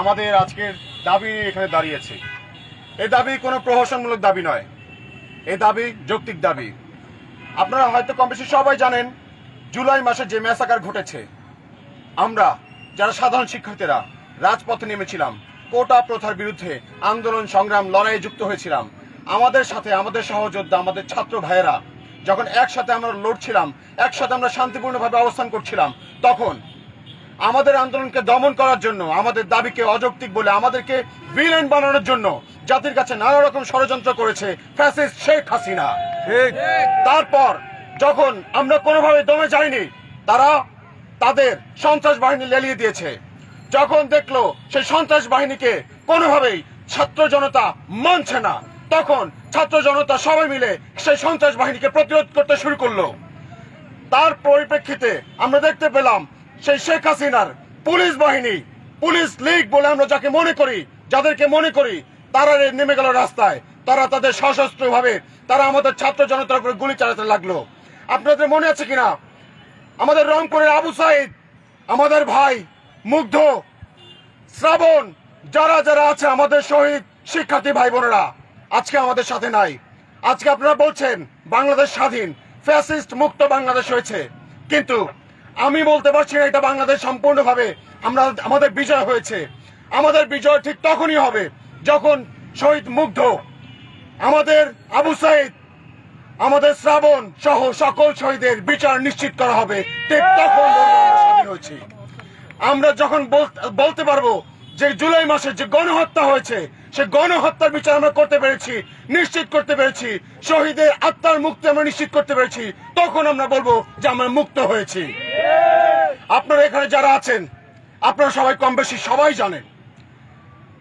আমাদের আজকের দাবি এখানে দাঁড়িয়েছে। এ দাবি কোনো প্রহসনমূলক দাবি নয়। এ দাবি যৌক্তিক দাবি। আপনারা হয়তো কম বেশি সবাই জানেন, জুলাই মাসে যে ম্যাসাকার ঘটেছে, আমরা যারা সাধারণ শিক্ষার্থীরা রাজপথে নেমেছিলাম, কোটা প্রথার বিরুদ্ধে আন্দোলন, সংগ্রাম, লড়াইয়ে যুক্ত হয়েছিলাম। আমাদের সাথে আমাদের সহযোদ্ধা, আমাদের ছাত্র ভাইয়েরা, যখন একসাথে আমরা লড়ছিলাম, একসাথে আমরা শান্তিপূর্ণভাবে অবস্থান করছিলাম, তখন আমাদের আন্দোলনকে দমন করার জন্য আমাদের দাবিকে অযৌক্তিক বলে আমাদেরকে ভিলেন বানানোর জন্য জাতির কাছে নানা রকম ষড়যন্ত্র করেছে ফ্যাসিস্ট শেখ হাসিনা। তারপর যখন আমরা কোনোভাবে দমে যাইনি তারা তাদের সন্ত্রাস বাহিনী লেলিয়ে দিয়েছে। যখন দেখল সেই সন্ত্রাস বাহিনীকে কোনোভাবেই ছাত্র জনতা মানছে না তখন ছাত্র জনতা সবাই মিলে সেই সন্ত্রাস বাহিনীকে প্রতিরোধ করতে শুরু করল। তার পরিপ্রেক্ষিতে আমরা দেখতে পেলাম সেই শেখ হাসিনার পুলিশ বাহিনী, পুলিশ লীগ বলে আমরা যাকে মনে করি, যাদেরকে মনে করি, তারা নেমে গেল রাস্তায়। তারা তাদের সশস্ত্র ভাবে তারা আমাদের ছাত্র জনতার উপরে গুলি চালাতে লাগল। আপনাদের মনে আছে কিনা? আমাদের রংপুরের আবু সাইদ, আমাদের ভাই মুগ্ধ, শ্রাবণ, যারা যারা আছে আমাদের শহীদ শিক্ষার্থী ভাই বোনেরা, আজকে আমাদের সাথে নাই। আজকে আপনারা বলছেন, বাংলাদেশ স্বাধীন, ফ্যাসিস্ট মুক্ত বাংলাদেশ হয়েছে। কিন্তু আমি বলতে পারছি না এটা বাংলাদেশ সম্পূর্ণভাবে আমরা, আমাদের বিজয় হয়েছে। আমাদের বিজয় ঠিক তখনই হবে যখন শহীদ মুগ্ধ, আমাদের আবু সাইদ, আমাদের শ্রাবণ সহ সকল শহীদের বিচার নিশ্চিত করা হবে। ঠিক তখন হয়েছি। আমরা যখন বল- বলতে পারব যে জুলাই মাসে যে গণহত্যা হয়েছে, সে গণহত্যার বিচার আমরা করতে পেরেছি, নিশ্চিত করতে পেরেছি। শহীদের আত্মার মুক্তি আমরা নিশ্চিত করতে পেরেছি। তখন আমরা বলব যে আমরা মুক্ত হয়েছি। আপনারা এখানে যারা আছেন, আপনারা সবাই কম বেশি সবাই জানেন,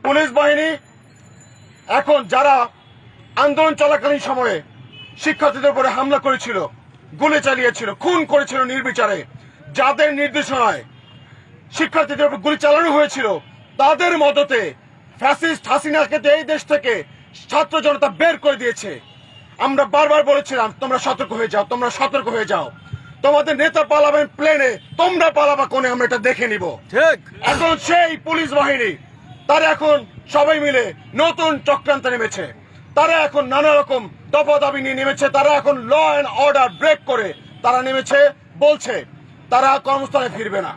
পুলিশ বাহিনী এখন যারা আন্দোলন চলাকালীন সময়ে শিক্ষার্থীদের উপরে হামলা করেছিল, গুলি চালিয়েছিল, খুন করেছিল নির্বিচারে, যাদের নির্দেশনায় শিক্ষার্থীদের উপর গুলি চালানো হয়েছিল, তাদের মদতে ফ্যাসিস্ট হাসিনাকে এই দেশ থেকে ছাত্র জনতা বের করে দিয়েছে। আমরা বারবার বলেছিলাম, তোমরা সতর্ক হয়ে যাও, তোমরা সতর্ক হয়ে যাও। তোমাদের নেতা পালাবেন প্লেনে তোমরা পালাবা কোনে আমরা এটা দেখে নিব। ঠিক। এখন সেই পুলিশ বাহিনী তারা এখন সবাই মিলে নতুন চক্রান্তে নেমেছে। তারা এখন নানা রকম দফা দাবি নিয়ে নেমেছে। তারা এখন ল অ্যান্ড অর্ডার ব্রেক করে তারা নেমেছে বলছে তারা কর্মস্থলে ফিরবে না।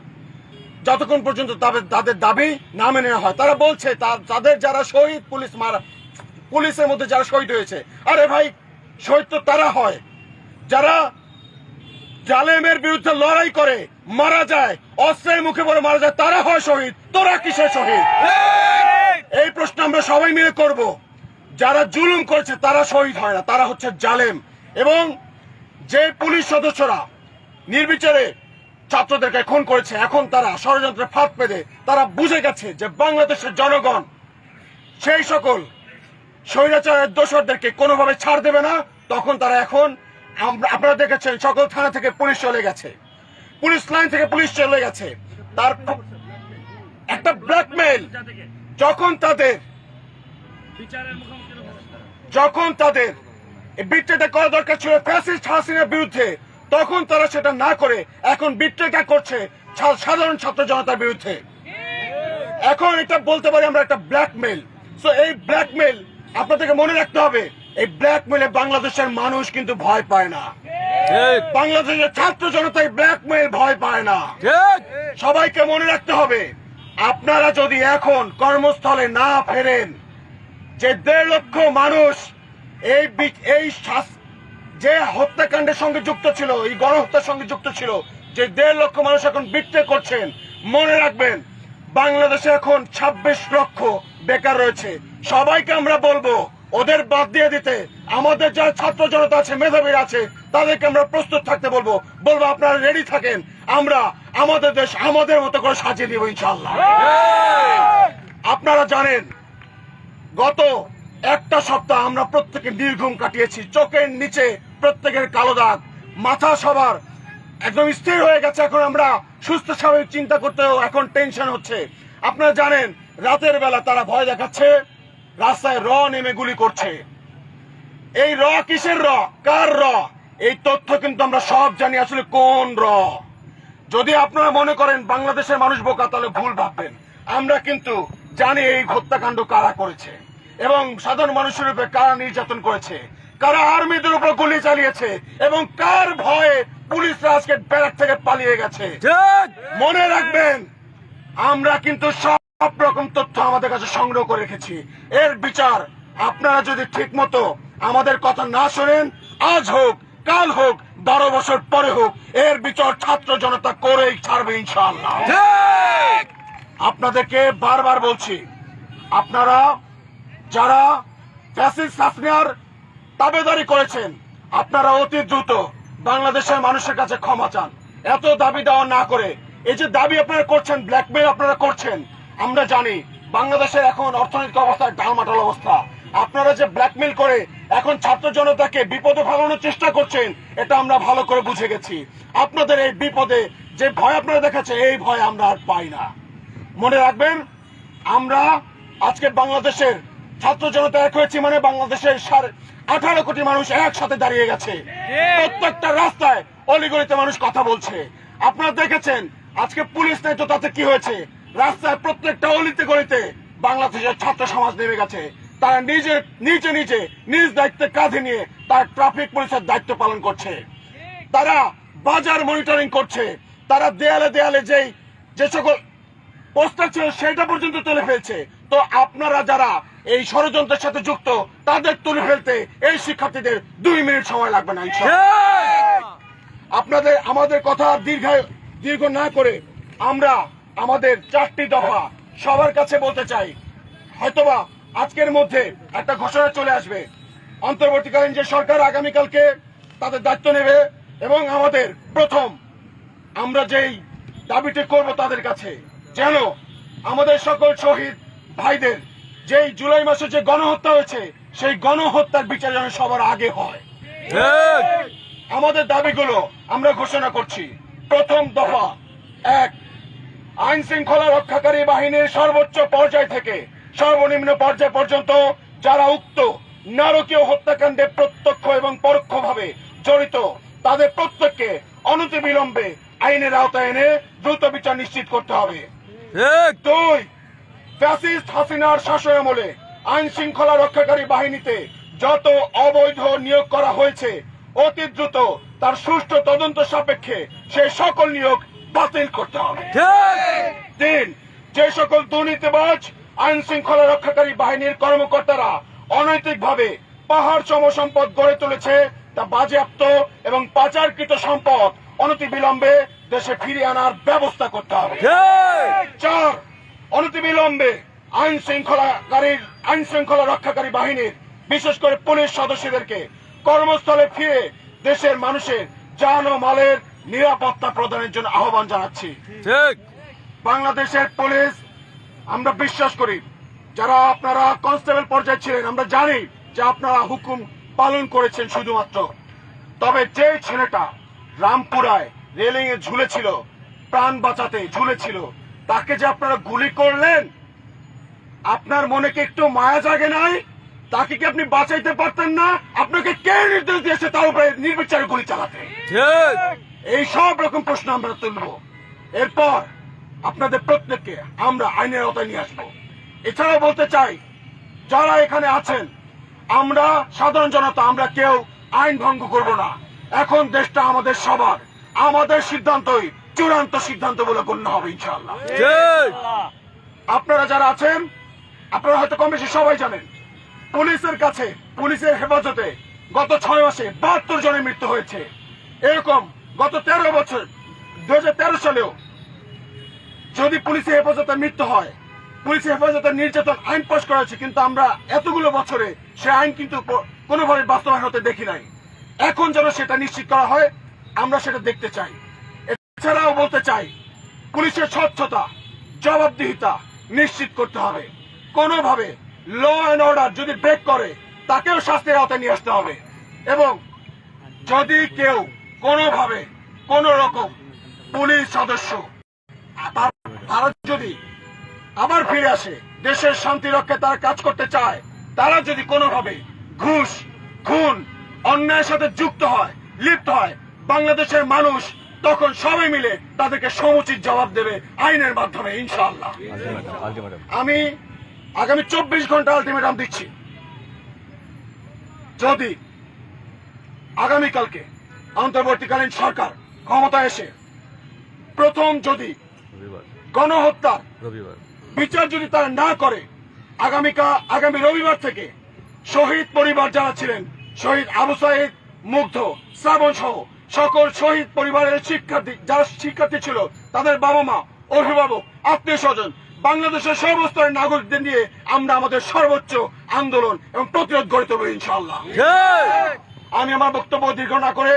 যতক্ষণ পর্যন্ত তাদের তাদের দাবি না মেনে নেওয়া হয় তারা বলছে তাদের যারা শহীদ পুলিশ মারা পুলিশের মধ্যে যারা শহীদ হয়েছে আরে ভাই শহীদ তো তারা হয়। যারা জালেমের বিরুদ্ধে লড়াই করে, মারা যায়, অস্ত্রের মুখে পড়ে মারা যায়, তারা হয় শহীদ, তোরা কিসের শহীদ? এই প্রশ্ন আমরা সবাই মিলে করব। যারা জুলুম করেছে, তারা শহীদ হয় না, তারা হচ্ছে জালেম। এবং যে পুলিশ সদস্যরা নির্বিচারে ছাত্রদেরকে খুন করেছে, এখন তারা ষড়যন্ত্রে ফাঁদ পেতে, তারা বুঝে গেছে যে বাংলাদেশের জনগণ, সেই সকল স্বৈরাচারের দোষরদেরকে কোনোভাবে ছাড় দেবে না। তখন তারা এখন আপনারা দেখেছেন, সকল থানা থেকে পুলিশ চলে গেছে। পুলিশ লাইন থেকে পুলিশ চলে গেছে। তার একটা ব্ল্যাকমেল যখন তাদের যখন তাদের বিট্রেটা করা দরকার ছিল ফ্যাসিস্ট হাসিনার বিরুদ্ধে, তখন তারা সেটা না করে এখন বিট্রেটা করছে সাধারণ ছাত্র জনতার বিরুদ্ধে। এখন এটা বলতে পারি আমরা একটা ব্ল্যাকমেল সো এই ব্ল্যাকমেল আপনাদেরকে মনে রাখতে হবে। এই ব্ল্যাকমেলে বাংলাদেশের মানুষ কিন্তু ভয় পায় না। বাংলাদেশের ছাত্র জনতা এই ব্ল্যাকমেল ভয় পায় না। সবাইকে মনে রাখতে হবে আপনারা যদি এখন কর্মস্থলে না ফেরেন যে দেড় লক্ষ মানুষ এই এই যে হত্যাকাণ্ডের সঙ্গে যুক্ত ছিল এই গণহত্যার সঙ্গে যুক্ত ছিল যে দেড় লক্ষ মানুষ এখন বিক্রে করছেন মনে রাখবেন বাংলাদেশে এখন ছাব্বিশ লক্ষ বেকার রয়েছে। সবাইকে আমরা বলব ওদের বাদ দিয়ে দিতে। আমাদের যারা ছাত্র জনতা আছে মেধাবীরা আছে তাদেরকে আমরা প্রস্তুত থাকতে বলব। বলব আপনারা রেডি থাকেন। আমরা আমাদের দেশ আমাদের মতো করে সাজিয়ে দিব ইনশাল্লাহ আপনারা জানেন গত একটা সপ্তাহ আমরা প্রত্যেকে নির্ঘুম কাটিয়েছি। চোখের নিচে প্রত্যেকের কালো দাগ। মাথা সবার একদম স্থির হয়ে গেছে। এখন আমরা সুস্থ স্বাভাবিক চিন্তা করতেও এখন টেনশন হচ্ছে। আপনারা জানেন রাতের বেলা তারা ভয় দেখাচ্ছে। রাস্তায় র নেমে গুলি করছে। এই র কিসের র? কার র? এই তথ্য কিন্তু আমরা সব জানি আসলে কোন র। যদি আপনারা মনে করেন বাংলাদেশের মানুষ বোকা তাহলে ভুল ভাববেন। আমরা কিন্তু জানি এই হত্যাকাণ্ড কারা করেছে এবং সাধারণ মানুষের উপরে কারা নির্যাতন করেছে কারা আর্মিদের উপর গুলি চালিয়েছে এবং কার ভয়ে পুলিশরা আজকে ব্যারাক থেকে পালিয়ে গেছে। মনে রাখবেন আমরা কিন্তু সব রকম তথ্য আমাদের কাছে সংগ্রহ করে রেখেছি। এর বিচার আপনারা যদি ঠিক মতো আমাদের কথা না শোনেন আজ হোক কাল হোক বারো বছর পরে হোক এর বিচার ছাত্র জনতা করেই ছাড়বে ইনশাআল্লাহ। আপনাদেরকে বারবার বলছি আপনারা যারা দাবেদারি করেছেন আপনারা অতি দ্রুত বাংলাদেশের মানুষের কাছে ক্ষমা চান। এত দাবি দেওয়া না করে এই যে দাবি আপনারা করছেন ব্ল্যাকমেল আপনারা করছেন আমরা জানি বাংলাদেশের এখন অর্থনৈতিক অবস্থা ডালমাটাল অবস্থা। আপনারা যে ব্ল্যাকমেল করে এখন ছাত্র জনতাকে বিপদে ফেলানোর চেষ্টা করছেন এটা আমরা ভালো করে বুঝে গেছি। আপনাদের এই বিপদে যে ভয় আপনারা দেখাচ্ছে এই ভয় আমরা আর পাই না। মনে রাখবেন আমরা আজকে বাংলাদেশের ছাত্র জনতা এক হয়েছি মানে বাংলাদেশের সাড়ে আঠারো কোটি মানুষ একসাথে দাঁড়িয়ে গেছে। প্রত্যেকটা রাস্তায় অলিগলিতে মানুষ কথা বলছে। আপনারা দেখেছেন আজকে পুলিশ নেই তো তাতে কি হয়েছে? রাস্তায় প্রত্যেকটা অলিতে গলিতে বাংলাদেশের ছাত্র সমাজ নেমে গেছে। তারা নিজে নিচে নিচে নিজ দায়িত্বে কাঁধে নিয়ে তার ট্রাফিক পুলিশের দায়িত্ব পালন করছে। তারা বাজার মনিটরিং করছে। তারা দেয়ালে দেয়ালে যেই যে সকল পোস্টার ছিল সেটা পর্যন্ত তুলে ফেলছে। তো আপনারা যারা এই ষড়যন্ত্রের সাথে যুক্ত তাদের তুলে ফেলতে এই শিক্ষার্থীদের দুই মিনিট সময় লাগবে না। আপনাদের আমাদের কথা দীর্ঘ দীর্ঘ না করে আমরা আমাদের চারটি দফা সবার কাছে বলতে চাই। হয়তোবা আজকের মধ্যে একটা ঘোষণা চলে আসবে। অন্তর্বর্তীকালীন যে সরকার আগামীকালকে তাদের দায়িত্ব নেবে এবং আমাদের প্রথম আমরা যেই দাবিটি করব তাদের কাছে যেন আমাদের সকল শহীদ ভাইদের যেই জুলাই মাসে যে গণহত্যা হয়েছে সেই গণহত্যার বিচার যেন সবার আগে হয়। আমাদের দাবিগুলো আমরা ঘোষণা করছি। প্রথম দফা এক আইন শৃঙ্খলা রক্ষাকারী বাহিনীর সর্বোচ্চ পর্যায় থেকে সর্বনিম্ন পর্যায় পর্যন্ত যারা উক্ত নারকীয় হত্যাকাণ্ডে প্রত্যক্ষ এবং পরোক্ষভাবে জড়িত তাদের প্রত্যেককে অনতিবিলম্বে আইনের আওতায় এনে দ্রুত বিচার নিশ্চিত করতে হবে। দুই ফ্যাসিস্ট হাসিনার শাসন আমলে আইন শৃঙ্খলা রক্ষাকারী বাহিনীতে যত অবৈধ নিয়োগ করা হয়েছে অতি দ্রুত তার সুষ্ঠু তদন্ত সাপেক্ষে সেই সকল নিয়োগ বাতিল করতে হবে। তিন যে সকল দুর্নীতিবাজ আইন শৃঙ্খলা রক্ষাকারী বাহিনীর কর্মকর্তারা অনৈতিকভাবে পাহাড় সম সম্পদ গড়ে তুলেছে তা বাজেয়াপ্ত এবং পাচারকৃত সম্পদ অনতিবিলম্বে দেশে ফিরিয়ে আনার ব্যবস্থা করতে হবে। চার অনতিবিলম্বে আইন শৃঙ্খলাকারীর আইন শৃঙ্খলা রক্ষাকারী বাহিনীর বিশেষ করে পুলিশ সদস্যদেরকে কর্মস্থলে ফিরে দেশের মানুষের যান ও মালের নিরাপত্তা প্রদানের জন্য আহ্বান জানাচ্ছি। বাংলাদেশের পুলিশ আমরা বিশ্বাস করি যারা আপনারা কনস্টেবল পর্যায়ে ছিলেন আমরা জানি যে আপনারা হুকুম পালন করেছেন শুধুমাত্র। তবে যে ছেলেটা রামপুরায় রেলিং এ ঝুলেছিল প্রাণ বাঁচাতে ঝুলেছিল তাকে যে আপনারা গুলি করলেন আপনার মনে কি একটু মায়া জাগে নাই? তাকে কি আপনি বাঁচাইতে পারতেন না? আপনাকে কে নির্দেশ দিয়েছে তার উপরে নির্বিচারে গুলি চালাতে? এই সব রকম প্রশ্ন আমরা তুলব। এরপর আপনাদের প্রত্যেককে আমরা আইনের আওতায় নিয়ে আসব। এছাড়াও বলতে চাই যারা এখানে আছেন আমরা সাধারণ জনতা আমরা কেউ আইন ভঙ্গ করব না। এখন দেশটা আমাদের সবার আমাদের সিদ্ধান্তই চূড়ান্ত সিদ্ধান্ত বলে গণ্য হবে ইনশাল্লাহ আপনারা যারা আছেন আপনারা হয়তো কম বেশি সবাই জানেন পুলিশের কাছে পুলিশের হেফাজতে গত ছয় মাসে বাহাত্তর জনের মৃত্যু হয়েছে। এরকম গত তেরো বছর দু হাজার তেরো সালেও যদি পুলিশের হেফাজতে মৃত্যু হয় পুলিশের হেফাজতে নির্যাতন আইন পাশ করা হয়েছে, কিন্তু আমরা এতগুলো বছরে সে আইন কিন্তু কোনোভাবে বাস্তবায়ন হতে দেখি নাই। এখন যেন সেটা নিশ্চিত করা হয়, আমরা সেটা দেখতে চাই। এছাড়াও বলতে চাই, পুলিশের স্বচ্ছতা, জবাবদিহিতা নিশ্চিত করতে হবে। কোনোভাবে ল অ্যান্ড অর্ডার যদি ব্রেক করে, তাকেও শাস্তির আওতায় নিয়ে আসতে হবে। এবং যদি কেউ কোনোভাবে কোন রকম পুলিশ সদস্য তারা যদি আবার ফিরে আসে, দেশের শান্তি রক্ষায় তারা কাজ করতে চায়, তারা যদি কোনোভাবে ঘুষ, খুন, অন্যায়ের সাথে যুক্ত হয়, লিপ্ত হয়, বাংলাদেশের মানুষ তখন সবাই মিলে তাদেরকে সমুচিত জবাব দেবে আইনের মাধ্যমে, ইনশাআল্লাহ। আমি আগামী চব্বিশ ঘণ্টা আলটিমেটাম দিচ্ছি। যদি আগামীকালকে অন্তর্বর্তীকালীন সরকার ক্ষমতা এসে প্রথম যদি গণহত্যার বিচার যদি তারা না করে আগামীকা আগামী রবিবার থেকে শহীদ পরিবার যারা ছিলেন শহীদ আবু সাইদ মুগ্ধ শ্রাবণ সহ সকল শহীদ পরিবারের শিক্ষার্থী যারা শিক্ষার্থী ছিল তাদের বাবা মা অভিভাবক আত্মীয় স্বজন বাংলাদেশের সর্বস্তরের নাগরিকদের নিয়ে আমরা আমাদের সর্বোচ্চ আন্দোলন এবং প্রতিরোধ গড়ে তুলব ইনশাআল্লাহ। আমি আমার বক্তব্য দীর্ঘ না করে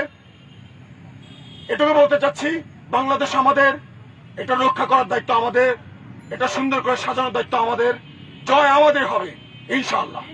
এটুকু বলতে চাচ্ছি, বাংলাদেশ আমাদের, এটা রক্ষা করার দায়িত্ব আমাদের, এটা সুন্দর করে সাজানোর দায়িত্ব আমাদের। জয় আমাদের হবে ইনশাআল্লাহ।